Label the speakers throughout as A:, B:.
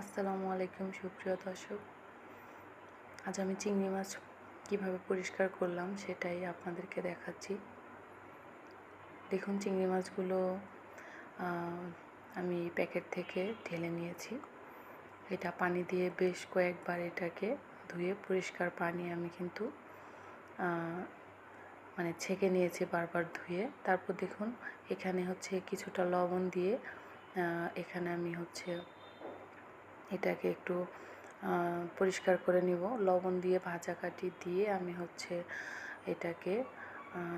A: আসসালামু আলাইকুম, সুপ্রিয় দর্শক। আজ আমি চিংড়ি মাছ কীভাবে পরিষ্কার করলাম সেটাই আপনাদেরকে দেখাচ্ছি। দেখুন, চিংড়ি মাছগুলো আমি প্যাকেট থেকে ঢেলে নিয়েছি। এটা পানি দিয়ে বেশ কয়েকবার এটাকে ধুয়ে পরিষ্কার পানি আমি কিন্তু মানে ছেঁকে নিয়েছি বারবার ধুয়ে। তারপর দেখুন, এখানে হচ্ছে কিছুটা লবণ দিয়ে এখানে আমি হচ্ছে এটাকে একটু পরিষ্কার করে নিব। লবণ দিয়ে ভাজা কাটি দিয়ে আমি হচ্ছে এটাকে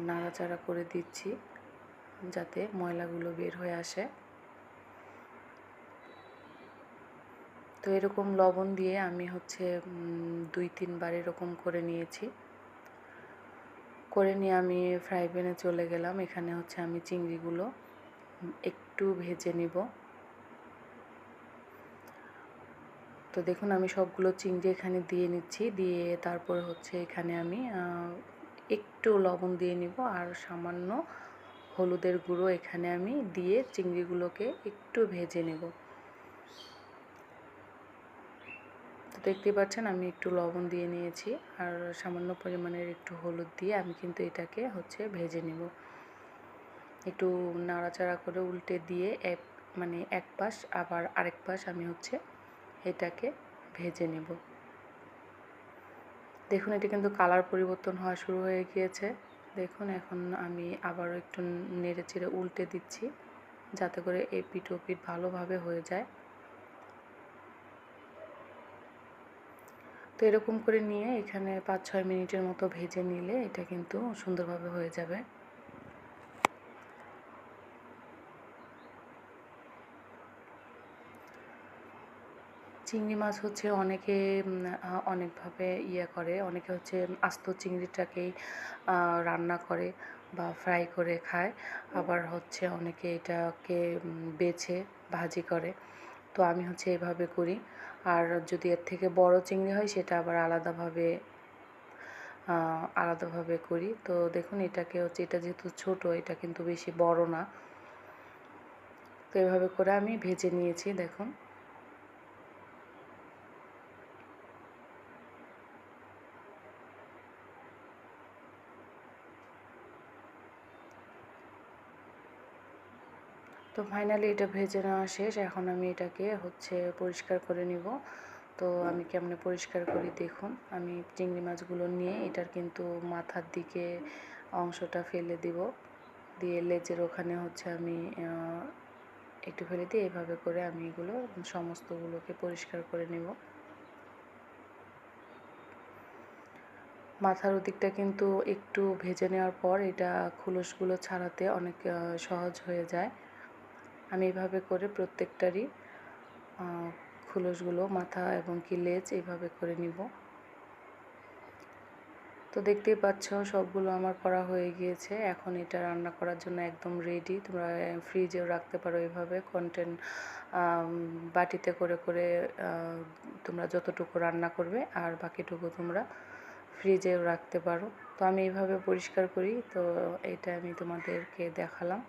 A: নাড়াচাড়া করে দিচ্ছি যাতে ময়লাগুলো বের হয়ে আসে। তো এরকম লবণ দিয়ে আমি হচ্ছে দুই তিনবার এরকম করে নিয়েছি। করে নিয়ে আমি ফ্রাই প্যানে চলে গেলাম। এখানে হচ্ছে আমি চিংড়িগুলো একটু ভেজে নিব। তো দেখুন, আমি সবগুলো চিংড়ি এখানে দিয়ে নিচ্ছি। দিয়ে তারপরে হচ্ছে এখানে আমি একটু লবণ দিয়ে নিব আর সামান্য হলুদের গুঁড়ো এখানে আমি দিয়ে চিংড়িগুলোকে একটু ভেজে নেব। তো দেখতেই পাচ্ছেন, আমি একটু লবণ দিয়ে নিয়েছি আর সামান্য পরিমাণের একটু হলুদ দিয়ে আমি কিন্তু এটাকে হচ্ছে ভেজে নেব। একটু নাড়াচাড়া করে উল্টে দিয়ে এক মানে এক পাশ আবার আরেক পাশ আমি হচ্ছে এটাকে ভেজে নেব। দেখুন, এটা কিন্তু কালার পরিবর্তন হওয়া শুরু হয়ে গিয়েছে। দেখুন, এখন আমি আবারও একটু নেড়ে চেড়ে উল্টে দিচ্ছি যাতে করে এই পিঠ পিঠ ভালোভাবে হয়ে যায়। তো এরকম করে নিয়ে এখানে পাঁচ ছয় মিনিটের মতো ভেজে নিলে এটা কিন্তু সুন্দরভাবে হয়ে যাবে। চিংড়ি মাছ হচ্ছে অনেকে অনেকভাবে ইয়ে করে। অনেকে হচ্ছে আস্ত চিংড়িটাকেই রান্না করে বা ফ্রাই করে খায়। আবার হচ্ছে অনেকে এটাকে বেছে, ভাজি করে। তো আমি হচ্ছে এভাবে করি। আর যদি এর থেকে বড় চিংড়ি হয়, সেটা আবার আলাদাভাবে আলাদাভাবে করি। তো দেখুন, এটাকে হচ্ছে, এটা যেহেতু ছোট, এটা কিন্তু বেশি বড় না। তো এভাবে করে আমি ভেজে নিয়েছি, দেখুন। তো ফাইনালি এটা ভেজে নেওয়া শেষ। এখন আমি এটাকে হচ্ছে পরিষ্কার করে নিব। তো আমি কেমনে পরিষ্কার করি দেখুন। আমি চিংড়ি মাছগুলো নিয়ে এটার কিন্তু মাথার দিকে অংশটা ফেলে দিব। দিয়ে লেজের ওখানে হচ্ছে আমি একটু ফেলে দিয়ে এভাবে করে আমি এগুলো সমস্তগুলোকে পরিষ্কার করে নেব। মাথার ওদিকটা কিন্তু একটু ভেজে নেওয়ার পর এটা খুলসগুলো ছাড়াতে অনেক সহজ হয়ে যায়। আমি এভাবে করে প্রত্যেকটারই খোলসগুলো, মাথা এবং কি লেজ এইভাবে করে নিব। তো দেখতেই পাচ্ছ সবগুলো আমার করা হয়ে গিয়েছে। এখন এটা রান্না করার জন্য একদম রেডি তোমরা ফ্রিজেও রাখতে পারো এভাবে। কন্টেন্ট বাটিতে করে করে তোমরা যতটুকু রান্না করবে আর বাকিটুকু তোমরা ফ্রিজেও রাখতে পারো। তো আমি এইভাবে পরিষ্কার করি। তো এটা আমি তোমাদেরকে দেখালাম।